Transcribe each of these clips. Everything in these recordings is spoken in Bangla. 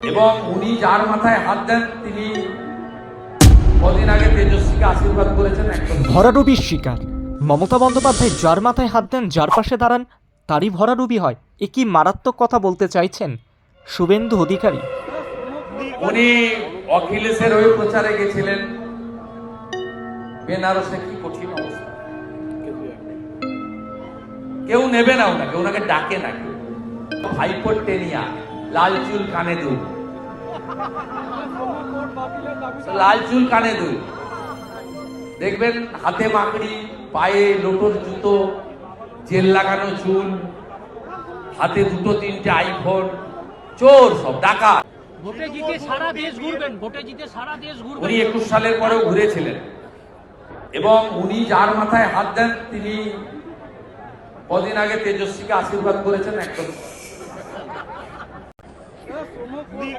এবং উনি যার মাথায় হাত দেন তিনি কদিন আগে তেজস্বীকে আশীর্বাদ করেছেন ভরাডুবির শিকার। মমতা বন্দ্যোপাধ্যায় যার মাথায় হাত দেন যার পাশে দাঁড়ান তারই ভরাডুবি হয়। এ কি মারাত্মক কথা বলতে চাইছেন? শুভেন্দু অধিকারী। উনি অখিলেশের হয়ে প্রচারে গেছিলেন। বেনারসে কি কঠিন অবস্থা। কেউ নেবে না ওনাকে ওনাকে ডাকে না কেউ। হাইপোটেনিয়া। লাল চুল কানে দুল। লাল চুল কানে দুল। দেখবেন হাতে মাকড়ি পায়ে লোটোর জুতো জেল লাগানো চুল হাতে দুটো তিনটে আইফোন চোর সব ডাকা ভোটে জিতে সারা দেশ ঘুরবেন ভোটে জিতে সারা দেশ ঘুরবেন। উনি একুশ সালের পরেও ঘুরেছিলেন। এবং উনি যার মাথায় হাত দেন তিনি কদিন আগে তেজস্বীকে আশীর্বাদ করেছেন একদম।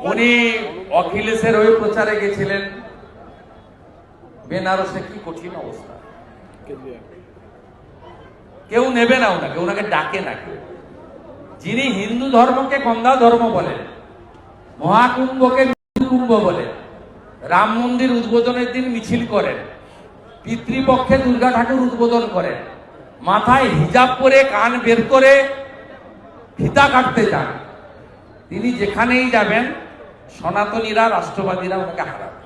উনি অখিলেশের হয়ে প্রচারে গেছিলেন, বেনারসে কি কঠিন অবস্থা। কেউ নেবে না ওনাকে ওনাকে ডাকে না কেউ। যিনি হিন্দু ধর্মকে গঙ্গা ধর্ম বলেন, মহাকুম্ভকে কুম্ভ বলে রাম মন্দির উদ্বোধনের দিন মিছিল করেন, পিতৃপক্ষে দুর্গা ঠাকুর উদ্বোধন করেন, মাথায় হিজাব করে কান বের করে ফিতা কাটতে যান। তিনি যেখানেই যাবেন সনাতনীরা রাষ্ট্রবাদীরা ওনাকে হারাবে।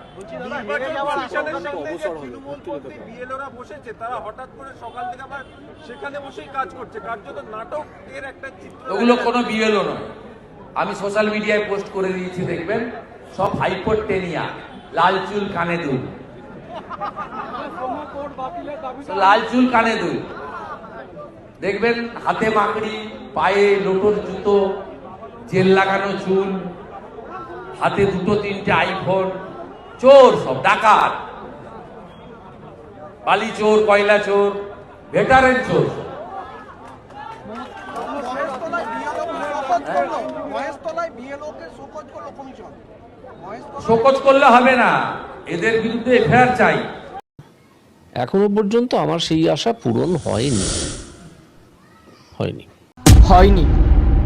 নির্বাচনের সঙ্গে যে তৃণমূল পন্থী বিএলওরা বসেছে তারা হঠাৎ করে সকাল থেকে আবার সেখানে বসেই কাজ করছে। কার্যত নাটকের একটা চিত্র ওগুলো কোনো বিএলও নয়। আমি সোশ্যাল মিডিয়ায় পোস্ট করে দিয়েছি দেখবেন? সব হাইপোটেনিয়া লাল চুল কানে দুল। লাল চুল কানে দুল। দেখবেন হাতে মাকড়ি পায়ে লোটোর জুতো জেল লাগানো চুল হাতে দুটো তিনটে আইফোন চোর সব ডাকাত। বালি চোর কয়লা চোর ভেটারেন চোর শোকজ করলে হবে না। এদের বিরুদ্ধে এফআইআর চাই। এখনও পর্যন্ত আমার সেই আশা পূরণ হয়নি। হয়নি। হয়নি।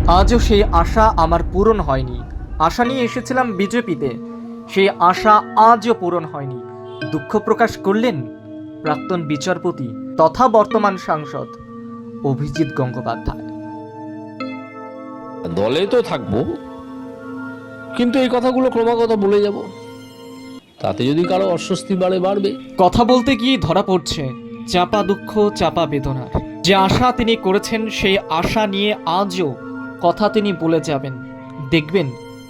আজও সেই আশা আমার পূরণ হয়নি। আশা নিয়ে এসেছিলাম বিজেপিতে। সেই আশা আজও পূরণ হয়নি। দুঃখ প্রকাশ করলেন প্রাক্তন বিচারপতি তথা বর্তমান সাংসদ অভিজিৎ গঙ্গোপাধ্যায়। দলে তো থাকব কিন্তু এই কথাগুলো ক্রমাগত বলে যাব। তাতে যদি কারও অস্বস্তি বাড়ে বাড়বে। কথা বলতে গিয়ে ধরা পড়ছে চাপা দুঃখ চাপা বেদনার যে আশা তিনি করেছেন সেই আশা নিয়ে আজও কথা তিনি বলে যাবেন। দেখবেন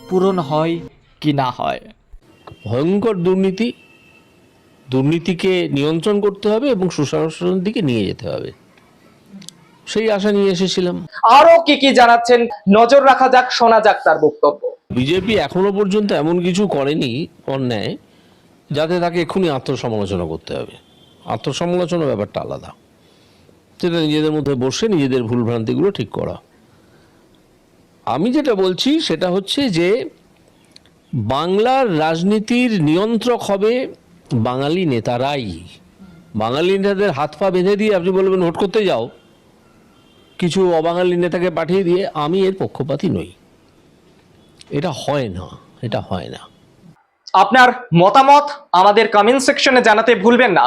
পূরণ হয় কি না হয়। ভয়ঙ্কর দুর্নীতি দুর্নীতিকে নিয়ন্ত্রণ করতে হবে এবং সুশাসনের দিকে নিয়ে যেতে হবে। সেই আশা নিয়ে এসেছিলাম। আরও কি কি জানাচ্ছেন নজর রাখা যাক শোনা যাক তার বক্তব্য। বিজেপি এখনও পর্যন্ত এমন কিছু করেনি অন্যায় যাতে তাকে এক্ষুনি আত্মসমালোচনা করতে হবে। আত্মসমালোচনা ব্যাপারটা আলাদা। সেটা নিজেদের মধ্যে বসে নিজেদের ভুলভ্রান্তিগুলো ঠিক করা। আমি যেটা বলছি সেটা হচ্ছে যে বাংলার রাজনীতির নিয়ন্ত্রক হবে বাঙালি নেতারাই। বাঙালি নেতাদের হাত পা বেঁধে দিয়ে আপনি বলবেন, ভোট করতে যাও। কিছু অবাঙালি নেতাকে পাঠিয়ে দিয়ে আমি এর পক্ষপাতী নই। এটা হয় না, এটা হয় না। আপনার মতামত আমাদের কমেন্ট সেকশনে জানাতে ভুলবেন না।